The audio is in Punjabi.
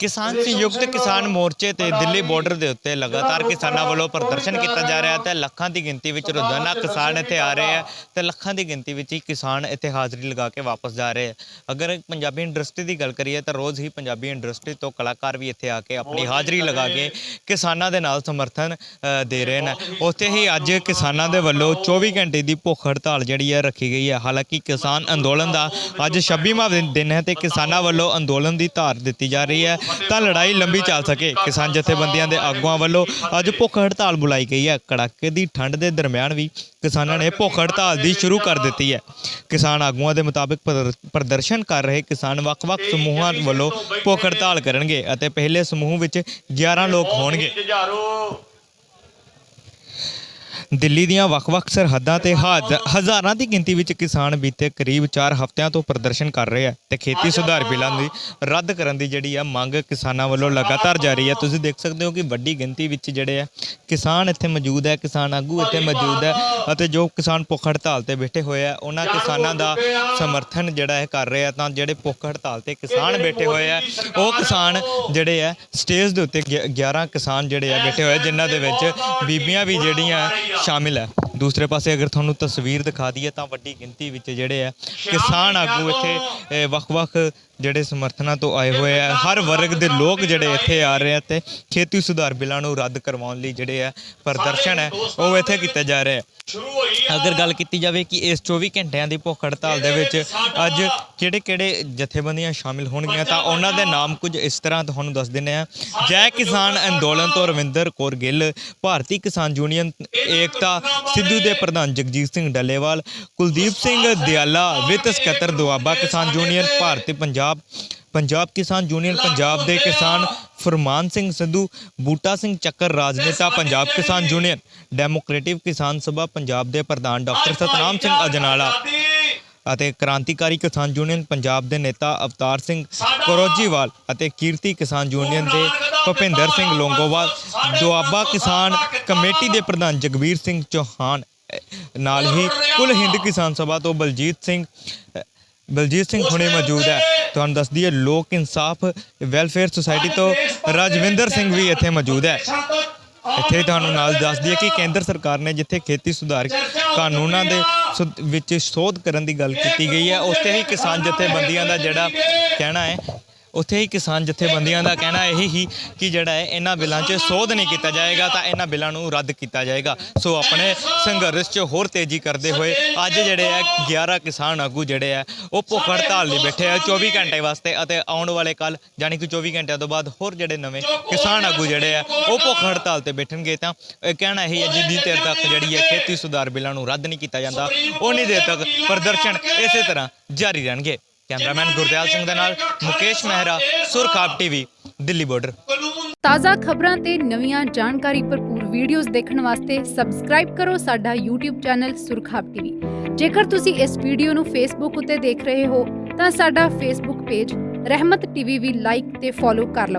ਕਿਸਾਨ ਸੰਯੁਕਤ ਕਿਸਾਨ ਮੋਰਚੇ ਤੇ ਦਿੱਲੀ ਬਾਰਡਰ ਦੇ ਉੱਤੇ ਲਗਾਤਾਰ ਕਿਸਾਨਾਂ ਵੱਲੋਂ ਪ੍ਰਦਰਸ਼ਨ ਕੀਤਾ ਜਾ ਰਿਹਾ ਹੈ ਤੇ ਲੱਖਾਂ ਦੀ ਗਿਣਤੀ ਵਿੱਚ ਰੋਜ਼ਾਨਾ ਕਿਸਾਨ ਇੱਥੇ ਆ ਰਹੇ ਆ ਤੇ ਲੱਖਾਂ ਦੀ ਗਿਣਤੀ ਵਿੱਚ ਹੀ ਕਿਸਾਨ ਇੱਥੇ ਹਾਜ਼ਰੀ ਲਗਾ ਕੇ ਵਾਪਸ ਜਾ ਰਹੇ ਆ। ਅਗਰ ਪੰਜਾਬੀ ਇੰਡਸਟਰੀ ਦੀ ਗੱਲ ਕਰੀਏ ਤਾਂ ਰੋਜ਼ ਹੀ ਪੰਜਾਬੀ ਇੰਡਸਟਰੀ ਤੋਂ ਕਲਾਕਾਰ ਵੀ ਇੱਥੇ ਆ ਕੇ ਆਪਣੀ ਹਾਜ਼ਰੀ ਲਗਾ ਕੇ ਕਿਸਾਨਾਂ ਦੇ ਨਾਲ ਸਮਰਥਨ ਦੇ ਰਹੇ ਨੇ। ਉੱਥੇ ਹੀ ਅੱਜ ਕਿਸਾਨਾਂ ਦੇ ਵੱਲੋਂ 24 ਘੰਟੇ ਦੀ ਭੁੱਖ ਹੜਤਾਲ ਜਿਹੜੀ ਹੈ ਰੱਖੀ ਗਈ ਹੈ ਹਾਲਾਂਕਿ ਕਿਸਾਨ ਅੰਦੋਲਨ ਦਾ ਅੱਜ 26ਵਾਂ ਦਿਨ- ਦਿਨ ਹੈ ਤੇ ਕਿਸਾਨਾਂ ਵੱਲੋਂ ਅੰਦੋਲਨ ਦੀ ਧਾਰ ਦਿੱਤੀ ਜਾ ਰਹੀ ਹੈ। ਤਾਂ ਲੜਾਈ ਲੰਬੀ ਚੱਲ ਸਕੇ। ਕਿਸਾਨ ਜਥੇਬੰਦੀਆਂ ਦੇ ਆਗੂਆਂ ਵੱਲੋਂ ਅੱਜ ਭੁੱਖ ਹੜਤਾਲ ਬੁਲਾਈ ਗਈ ਹੈ। ਕੜਾਕੇ ਦੀ ਠੰਡ ਦੇ ਦਰਮਿਆਨ ਵੀ ਕਿਸਾਨਾਂ ਨੇ ਭੁੱਖ ਹੜਤਾਲ ਦੀ ਸ਼ੁਰੂ ਕਰ ਦਿੱਤੀ ਹੈ। ਕਿਸਾਨ ਆਗੂਆਂ ਦੇ ਮੁਤਾਬਕ ਪ੍ਰਦਰ- ਪ੍ਰਦਰਸ਼ਨ ਕਰ ਰਹੇ ਕਿਸਾਨ ਵੱਖ-ਵੱਖ ਸਮੂਹਾਂ ਵੱਲੋਂ ਭੁੱਖ ਹੜਤਾਲ ਕਰਨਗੇ ਅਤੇ ਪਹਿਲੇ ਸਮੂਹ ਵਿੱਚ 11 ਲੋਕ ਹੋਣਗੇ। ਦਿੱਲੀ ਦੀਆਂ ਵੱਖ-ਵੱਖ ਸਰਹੱਦਾਂ ਤੇ ਹਾਜ਼- ਹਜ਼ਾਰਾਂ ਦੀ ਗਿਣਤੀ ਵਿੱਚ ਕਿਸਾਨ ਬੀਤੇ ਕਰੀਬ 4 ਹਫ਼ਤਿਆਂ ਤੋਂ ਪ੍ਰਦਰਸ਼ਨ ਕਰ ਰਹੇ ਆ ਤੇ ਖੇਤੀ ਸੁਧਾਰ ਬਿੱਲਾਂ ਦੀ ਰੱਦ ਕਰਨ ਦੀ ਜਿਹੜੀ ਆ ਮੰਗ ਕਿਸਾਨਾਂ ਵੱਲੋਂ ਲਗਾਤਾਰ ਜਾਰੀ ਹੈ ਤੁਸੀਂ ਦੇਖ ਸਕਦੇ ਹੋ ਕਿ ਵੱਡੀ ਗਿਣਤੀ ਵਿੱਚ ਜਿਹੜੇ ਆ ਕਿਸਾਨ ਇੱਥੇ ਮੌਜੂਦ ਹੈ ਕਿਸਾਨ ਆਗੂ ਇੱਥੇ ਮੌਜੂਦ ਹੈ ਅਤੇ ਜੋ ਕਿਸਾਨ ਭੁੱਖ ਹੜਤਾਲ ਤੇ ਬੈਠੇ ਹੋਏ ਆ, ਉਹਨਾਂ ਕਿਸਾਨਾਂ ਦਾ ਸਮਰਥਨ ਜਿਹੜਾ ਹੈ ਕਰ ਰਹੇ ਆ। ਤਾਂ ਜਿਹੜੇ ਭੁੱਖ ਹੜਤਾਲ ਤੇ ਕਿਸਾਨ ਬੈਠੇ ਹੋਏ ਆ, ਉਹ ਕਿਸਾਨ ਜਿਹੜੇ ਆ, ਸਟੇਜ ਦੇ ਉੱਤੇ ਗਿ- 11 ਕਿਸਾਨ ਜਿਹੜੇ ਆ ਬੈਠੇ ਹੋਏ ਜਿਨ੍ਹਾਂ ਦੇ ਵਿੱਚ ਬੀਬੀਆਂ ਵੀ ਜਿਹੜੀਆਂ ਸ਼ਾਮਿਲ ਹੈ। ਦੂਸਰੇ ਪਾਸੇ ਅਗਰ ਤੁਹਾਨੂੰ ਤਸਵੀਰ ਦਿਖਾ ਦਈਏ ਤਾਂ ਵੱਡੀ ਗਿਣਤੀ ਵਿੱਚ ਜਿਹੜੇ ਆ ਕਿਸਾਨ ਆਗੂ ਇੱਥੇ ਵੱਖ-ਵੱਖ ਜਿਹੜੇ ਸਮਰਥਨਾਂ ਤੋਂ ਆਏ ਹੋਏ ਆ, ਹਰ ਵਰਗ ਦੇ ਲੋਕ ਜਿਹੜੇ ਇੱਥੇ ਆ ਰਹੇ ਆ ਤੇ ਖੇਤੀ ਸੁਧਾਰ ਬਿੱਲਾਂ ਨੂੰ ਰੱਦ ਕਰਵਾਉਣ ਲਈ ਜਿਹੜੇ ਆ ਪ੍ਰਦਰਸ਼ਨ ਹੈ, ਉਹ ਇੱਥੇ ਕੀਤਾ ਜਾ ਰਿਹਾ ਹੈ ਅਗਰ ਗੱਲ ਕੀਤੀ ਜਾਵੇ ਕਿ ਇਸ 24 ਘੰਟਿਆਂ ਦੀ ਭੁੱਖ ਹੜਤਾਲ ਦੇ ਵਿੱਚ ਅੱਜ ਕਿਹੜੇ-ਕਿਹੜੇ ਜਥੇਬੰਦੀਆਂ ਸ਼ਾਮਿਲ ਹੋਣਗੀਆਂ, ਤਾਂ ਉਹਨਾਂ ਦੇ ਨਾਮ ਕੁਝ ਇਸ ਤਰ੍ਹਾਂ ਤੁਹਾਨੂੰ ਦੱਸ ਦਿੰਦੇ ਆ। ਜੈ ਕਿਸਾਨ ਅੰਦੋਲਨ ਤੋਂ ਰਵਿੰਦਰ ਕੌਰ ਗਿੱਲ, ਭਾਰਤੀ ਕਿਸਾਨ ਯੂਨੀਅਨ ਏਕਤਾ, ਸਿੱਧੂ ਦੇ ਪ੍ਰਧਾਨ ਜਗਜੀਤ ਸਿੰਘ ਡੱਲੇਵਾਲ, ਕੁਲਦੀਪ ਸਿੰਘ ਦਿਆਲਾ, ਵਿੱਤ ਸਕੱਤਰ ਦੁਆਬਾ ਕਿਸਾਨ ਯੂਨੀਅਨ, ਭਾਰਤੀ ਪੰਜਾਬ ਪੰਜਾਬ ਕਿਸਾਨ ਯੂਨੀਅਨ ਪੰਜਾਬ ਦੇ ਕਿਸਾਨ ਫਰਮਾਨ ਸਿੰਘ ਸੰਧੂ ਬੂਟਾ ਸਿੰਘ ਚੱਕਰ ਰਾਜਨੇਤਾ ਪੰਜਾਬ ਕਿਸਾਨ ਯੂਨੀਅਨ ਡੈਮੋਕ੍ਰੇਟਿਵ ਕਿਸਾਨ ਸਭਾ ਪੰਜਾਬ ਦੇ ਪ੍ਰਧਾਨ ਡਾਕਟਰ ਸਤਨਾਮ ਸਿੰਘ ਅਜਨਾਲਾ ਅਤੇ ਕ੍ਰਾਂਤੀਕਾਰੀ ਕਿਸਾਨ ਯੂਨੀਅਨ ਪੰਜਾਬ ਦੇ ਨੇਤਾ ਅਵਤਾਰ ਸਿੰਘ ਕਰੋਜੀਵਾਲ ਅਤੇ ਕੀਰਤੀ ਕਿਸਾਨ ਯੂਨੀਅਨ ਦੇ ਭੁਪਿੰਦਰ ਸਿੰਘ ਲੋਂਗੋਵਾਲ ਦੁਆਬਾ ਕਿਸਾਨ ਕਮੇਟੀ ਦੇ ਪ੍ਰਧਾਨ ਜਗਵੀਰ ਸਿੰਘ ਚੌਹਾਨ ਨਾਲ ਹੀ ਕੁੱਲ ਹਿੰਦ ਕਿਸਾਨ ਸਭਾ ਤੋਂ ਬਲਜੀਤ ਸਿੰਘ ਬਲਜੀਤ ਸਿੰਘ ਹੁਣੇ ਮੌਜੂਦ ਹੈ। ਤੁਹਾਨੂੰ ਦੱਸ ਦਈਏ ਲੋਕ ਇਨਸਾਫ ਵੈਲਫੇਅਰ ਸੁਸਾਇਟੀ ਤੋਂ ਰਾਜਵਿੰਦਰ ਸਿੰਘ ਵੀ ਇੱਥੇ ਮੌਜੂਦ ਹੈ। ਇੱਥੇ ਤੁਹਾਨੂੰ ਨਾਲ ਦੱਸ ਦਈਏ ਕਿ ਕੇਂਦਰ ਸਰਕਾਰ ਨੇ ਜਿੱਥੇ ਖੇਤੀ ਸੁਧਾਰ ਕਾਨੂੰਨਾਂ ਦੇ ਵਿੱਚ ਸੋਧ ਕਰਨ ਦੀ ਗੱਲ ਕੀਤੀ ਗਈ ਹੈ ਉੱਥੇ ਹੀ ਕਿਸਾਨ ਜਥੇਬੰਦੀਆਂ ਦਾ ਜਿਹੜਾ ਕਹਿਣਾ ਹੈ ਉੱਥੇ ਹੀ ਕਿਸਾਨ ਜਥੇਬੰਦੀਆਂ ਦਾ ਕਹਿਣਾ ਇਹੀ ਹੀ ਕਿ ਜਿਹੜਾ ਹੈ, ਇਹਨਾਂ ਬਿੱਲਾਂ 'ਚ ਸੋਧ ਨਹੀਂ ਕੀਤਾ ਜਾਏਗਾ ਤਾਂ ਇਹਨਾਂ ਬਿੱਲਾਂ ਨੂੰ ਰੱਦ ਕੀਤਾ ਜਾਏਗਾ। ਸੋ ਆਪਣੇ ਸੰਘਰਸ਼ 'ਚ ਹੋਰ ਤੇਜ਼ੀ ਕਰਦੇ ਹੋਏ ਅੱਜ ਜਿਹੜੇ ਹੈ 11 ਕਿਸਾਨ ਆਗੂ ਜਿਹੜੇ ਆ ਉਹ ਭੁੱਖ ਹੜਤਾਲ ਲਈ ਬੈਠੇ ਆ 24 ਘੰਟੇ ਵਾਸਤੇ ਅਤੇ ਆਉਣ ਵਾਲੇ ਕੱਲ ਯਾਨੀ ਕਿ 24 ਘੰਟਿਆਂ ਤੋਂ ਬਾਅਦ ਹੋਰ ਜਿਹੜੇ ਨਵੇਂ ਕਿਸਾਨ ਆਗੂ ਜਿਹੜੇ ਆ ਉਹ ਭੁੱਖ ਹੜਤਾਲ ਤੇ ਬੈਠਣਗੇ ਤਾਂ ਇਹ ਕਹਿਣਾ ਇਹੀ ਹੈ, ਜਿੰਨੀ ਦੇਰ ਤੱਕ ਜਿਹੜੀ ਹੈ ਖੇਤੀ ਸੁਧਾਰ ਬਿੱਲਾਂ ਨੂੰ ਰੱਦ ਨਹੀਂ ਕੀਤਾ ਜਾਂਦਾ ਉਨੀ ਦੇਰ ਤੱਕ ਪ੍ਰਦਰਸ਼ਨ ਇਸੇ ਤਰ੍ਹਾਂ ਜਾਰੀ ਰਹਿਣਗੇ। ਕੈਮਰਾਮੈਨ ਗੁਰਦਿਆਲ ਸਿੰਘ ਦੇ ਨਾਲ ਮੁਕੇਸ਼ ਮਹਿਰਾ, ਸੁਰਖਾਬ ਟੀਵੀ, ਦਿੱਲੀ ਬਾਰਡਰ ਤਾਜ਼ਾ ਖਬਰਾਂ ਤੇ ਨਵੀਆਂ ਜਾਣਕਾਰੀ ਭਰਪੂਰ ਵੀਡੀਓਜ਼ ਦੇਖਣ ਵਾਸਤੇ ਸਬਸਕ੍ਰਾਈਬ ਕਰੋ ਸਾਡਾ YouTube ਚੈਨਲ ਸੁਰਖਾਬ ਟੀਵੀ। ਜੇਕਰ ਤੁਸੀਂ ਇਸ ਵੀਡੀਓ ਨੂੰ Facebook ਉੱਤੇ ਦੇਖ ਰਹੇ ਹੋ, ਤਾਂ ਸਾਡਾ Facebook ਪੇਜ ਰਹਿਮਤ ਟੀਵੀ ਵੀ ਲਾਈਕ ਤੇ ਫੋਲੋ ਕਰ ਲਓ।